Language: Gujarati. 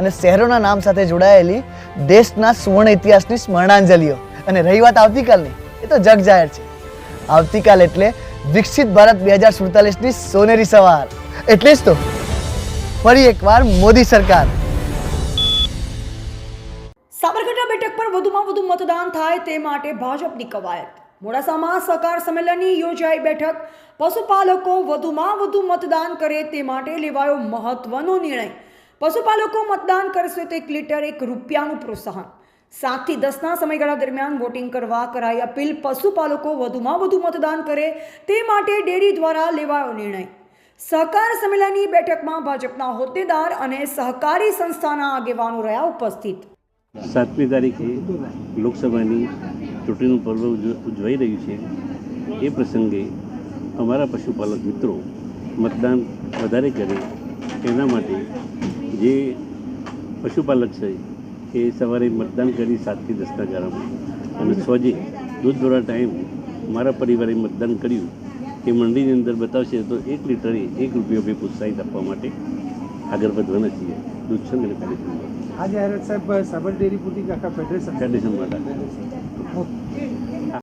અને શહેરોના નામ સાથે જોડાયેલી દેશના સુવર્ણ ઇતિહાસની સ્મરણાંજલિઓ. અને રહી વાત આવતીકાલની, એ તો જગ જાહેર છે. આવતીકાલ એટલે વિકસિત ભારત બે હજાર સુડતાલીસની સોનેરી સવાર. એટલે જ તો. ફરી એકવાર મોદી સરકાર. સાબરકાંઠા બેઠક પર વધુમાં વધુ મતદાન થાય તે માટે ભાજપની કવાયત. મોડાસામાં સહકાર સંમેલનની યોજાઈ બેઠક. પશુપાલકો વધુમાં વધુ મતદાન કરે તે માટે લેવાયો મહત્વનો નિર્ણય. પશુપાલકો મતદાન કરશે તો એક લીટર એક રૂપિયાનું પ્રોત્સાહન. સાતથી દસના સમયગાળા દરમિયાન વોટિંગ કરવા કરાઈ અપીલ. પશુપાલકો વધુમાં વધુ મતદાન કરે તે માટે ડેરી દ્વારા લેવાયો નિર્ણય. સહકાર સંમેલનની બેઠકમાં ભાજપના હોદ્દેદાર અને સહકારી સંસ્થાના આગેવાનો રહ્યા ઉપસ્થિત. સાતમી તારીખે લોકસભાની ચૂંટણીનું પર્વ ઉજ- ઉજવાઈ રહ્યું છે. એ પ્રસંગે અમારા પશુપાલક મિત્રો મતદાન વધારે કરે એના માટે પશુપાલક છે એ સવારે મતદાન કરી સાતથી દસના ગાળામાં. અને સોજે દોરા ટાઈમ મારા પરિવારે મતદાન કર્યું. એ મંડીની અંદર બતાવશે તો એક લીટરે એક રૂપિયો બે પ્રોત્સાહિત આપવા માટે આગળ વધવાના છીએ. દૂધ સંઘ અને કાર્યક્રમ આજે આરત સાહેબ સાબર ડેરી પૂરતી આખા ફેડરેશન ફેડરેશન માટે.